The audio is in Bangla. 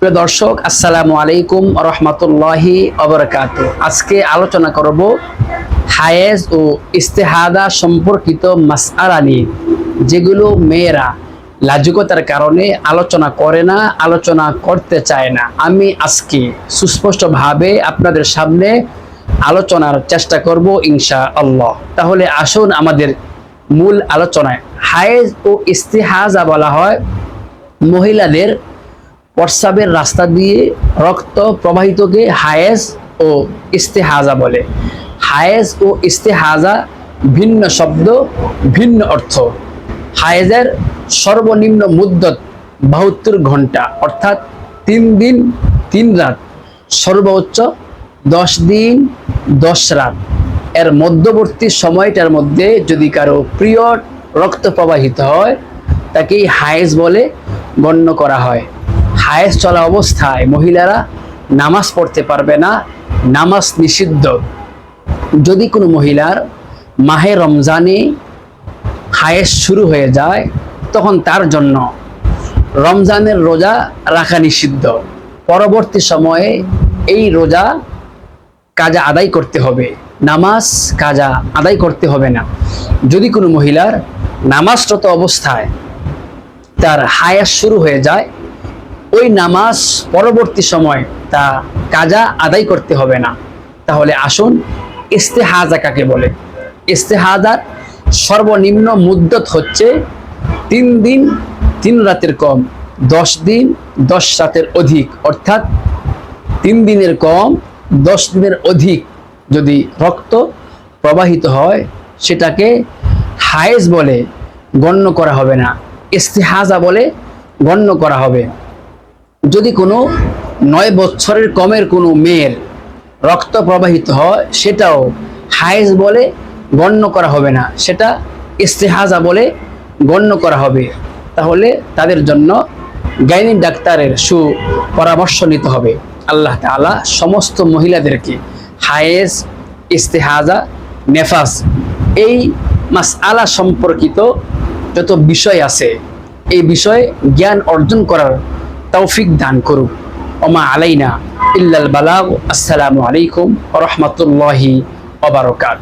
প্রিয় দর্শক, আসসালামু আলাইকুম রহমতুল্লাহি অবরকাত আজকে আলোচনা করব হায়েজ ও ইস্তেহাদা সম্পর্কিত মাসআলা নিয়ে, যেগুলো মেয়েরা লাজুকতার কারণে আলোচনা করে না, আলোচনা করতে চায় না। আমি আজকে সুস্পষ্টভাবে আপনাদের সামনে আলোচনার চেষ্টা করব ইনশা আল্লাহ তাহলে আসুন আমাদের মূল আলোচনায়। হায়েজ ও ইস্তেহাজা বলা হয় মহিলাদের প্রস্রাবের রাস্তা দিয়ে রক্ত প্রবাহিতকে হায়েজ ও ইস্তেহাজা বলে। হায়েজ ও ইস্তেহাজা ভিন্ন শব্দ, ভিন্ন অর্থ। হায়েজের সর্বনিম্ন মুদ্দত বাহাত্তর ঘণ্টা, অর্থাৎ তিন দিন, তিন রাত। সর্বোচ্চ দশ দিন, দশ রাত। এর মধ্যবর্তী সময়টার মধ্যে যদি কারও প্রিয় রক্ত প্রবাহিত হয়, তাকেই হায়েজ বলে গণ্য করা হয়। হায়েজ চলা অবস্থায় মহিলারা নামাজ পড়তে পারবে না, নামাজ নিষিদ্ধ। যদি কোনো মহিলার মাহে রমজানে হায়েজ শুরু হয়ে যায়, তখন তার জন্য রমজানের রোজা রাখা নিষিদ্ধ। পরবর্তী সময়ে এই রোজা কাজা আদায় করতে হবে। নামাজ কাজা আদায় করতে হবে না। যদি কোনো মহিলার নামাজরত অবস্থায় তার হায়াস শুরু হয়ে যায় ওই নামাজ পরবর্তী সময় তা কাজা আদায় করতে হবে না। তাহলে আসুন ইস্তেহাজা কাকে বলে? ইস্তেহাজার সর্বনিম্ন মুদ্দত হচ্ছে তিন দিন, তিন রাতের কম, দশ দিন, দশ রাতের অধিক। অর্থাৎ তিন দিনের কম, দশ দিনের অধিক যদি রক্ত প্রবাহিত হয়, সেটাকে হায়েজ বলে গণ্য করা হবে না। ইস্তেহাজা বলে গণ্য করা হবে। যদি কোনো নয় বছরের কমের কোনো মেয়ের রক্ত প্রবাহিত হয়, সেটাও হায়েজ বলে গণ্য করা হবে না। সেটা ইস্তেহাজা বলে গণ্য করা হবে। তাহলে তাদের জন্য গাইনি ডাক্তারের সু পরামর্শ নিতে হবে। আল্লাহ তাআলা সমস্ত মহিলাদেরকে হায়েজ, ইস্তেহাজা, নেফাস এই মাসআলা সম্পর্কিত যত বিষয় আছে, এই বিষয়ে জ্ঞান অর্জন করার তৌফিক দান করুক ওমা আলাইনা ইল্লাল বালাগ আসসালামু আলাইকুম রহমতুল্লাহি ওবারকাত